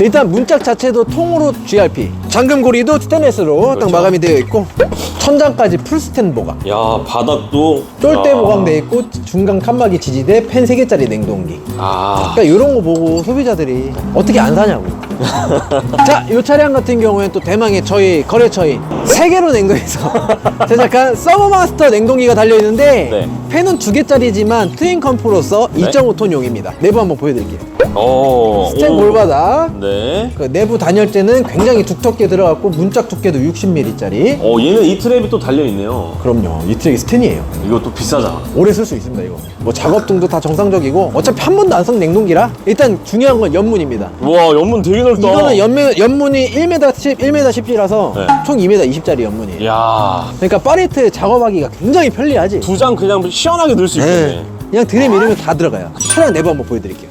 일단 문짝 자체도 통으로 GRP 잠금고리도 스테인레스로 딱 그렇죠. 마감이 되어 있고 천장까지 풀스텐 보강 야 바닥도 쫄대 야. 보강돼 있고 중간 칸막이 지지대 팬 3개짜리 냉동기 아 그러니까 이런 거 보고 소비자들이 어떻게 안 사냐고. 자, 이 차량 같은 경우에는 또 대망의 저희 거래처인 세계로 냉동에서 제작한 서버마스터 냉동기가 달려있는데 네. 팬은 두 개짜리지만 트윈 컴프로서 2.5톤용입니다. 내부 한번 보여드릴게요. 어. 스텐 오. 볼바닥. 네. 그 내부 단열재는 굉장히 두텁게 들어갔고 문짝 두께도 60mm짜리. 어 얘는 이 트랩이 또 달려 있네요. 그럼요. 이 트랙이 스텐이에요. 이것도 비싸잖아. 오래 쓸 수 있습니다 이거 뭐 작업 등도 다 정상적이고 어차피 한 번도 안 쓴 냉동기라 일단 중요한 건 연문입니다 와 연문 되게 넓다. 이거는 연문, 연문이 1m 10, 1m 10이라서 네. 총 2m 20짜리 연문이에요 야. 그러니까 파레트 작업하기가 굉장히 편리하지 두 장 그냥 시원하게 넣을 수 있겠네. 네. 그냥 드림 이름이 다 들어가요 차량 내부 한번 보여드릴게요